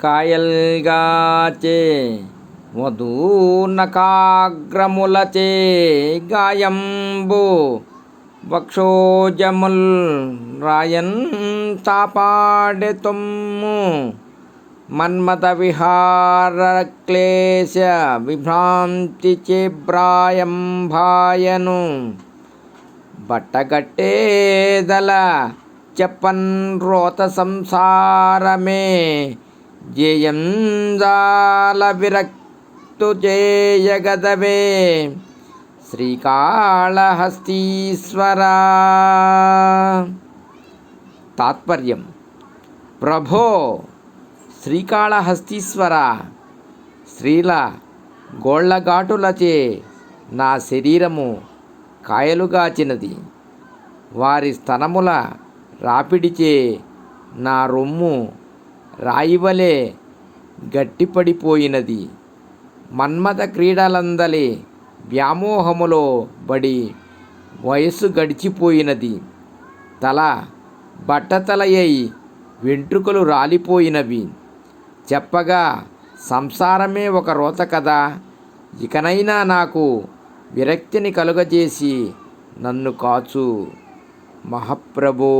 కాయల్గాచే వధూనకాగ్రములచే గాయంబు వక్షోజముల్ రాయన్ చాపాడె తొమ్ము మన్మత విహార క్లేశ విభ్రాంతి చేబ్రాయం భాయను బట్టగట్టేదల చెప్పన్ రోత సంసారమే జయంజాల విరక్తు చేయగదవే శ్రీకాళహస్తీశ్వర తాత్పర్యం ప్రభో శ్రీకాళహస్తీశ్వర స్త్రీల గోళ్ళఘాటులచే నా శరీరము కాయలుగాచినది. వారి స్తనముల రాపిడిచే నా రొమ్ము రాయివలే గట్టిపడిపోయినది. మన్మథ క్రీడలందలి వ్యామోహములో బడి వయస్సు గడిచిపోయినది. తల బట్టతలయ్యి వెంట్రుకలు రాలిపోయినవి. చెప్పగా సంసారమే ఒక రోత కదా ఇకనైనా నాకు విరక్తిని కలుగజేసి నన్ను కాచు మహాప్రభో!